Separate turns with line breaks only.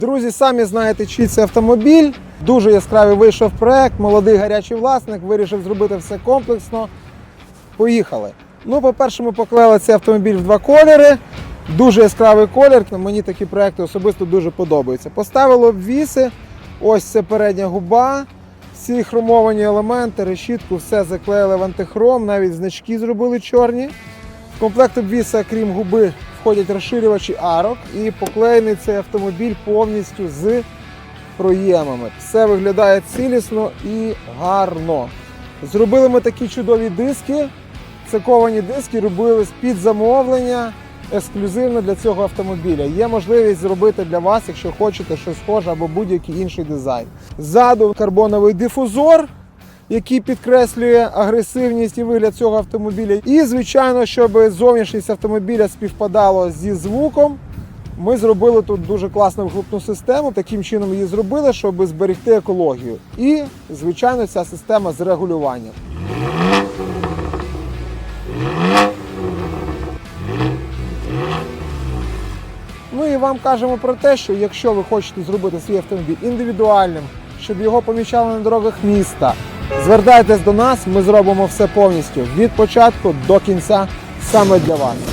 Друзі, самі знаєте, чий це автомобіль. Дуже яскравий вийшов проект. Молодий гарячий власник вирішив зробити все комплексно. Поїхали. Ну, по-перше, ми поклали цей автомобіль в два кольори. Дуже яскравий колір. Мені такі проекти особисто дуже подобаються. Поставили обвіси. Ось це передня губа. Всі хромовані елементи, решітку, все заклеїли в антихром, навіть значки зробили чорні. В комплект обвіса, крім губи, входять розширювачі арок і поклеєний цей автомобіль повністю з проємами. Все виглядає цілісно і гарно. Зробили ми такі чудові диски. Це ковані диски робили з-під замовлення ексклюзивно для цього автомобіля. Є можливість зробити для вас, якщо хочете щось схоже або будь-який інший дизайн. Ззаду карбоновий дифузор, який підкреслює агресивність і вигляд цього автомобіля. І, звичайно, щоб зовнішність автомобіля співпадало зі звуком. Ми зробили тут дуже класну вихлопну систему. Таким чином її зробили, щоб зберегти екологію. І, звичайно, ця система з регулюванням. Ну і вам кажемо про те, що якщо ви хочете зробити свій автомобіль індивідуальним, щоб його помічали на дорогах міста, звертайтесь до нас, ми зробимо все повністю від початку до кінця саме для вас.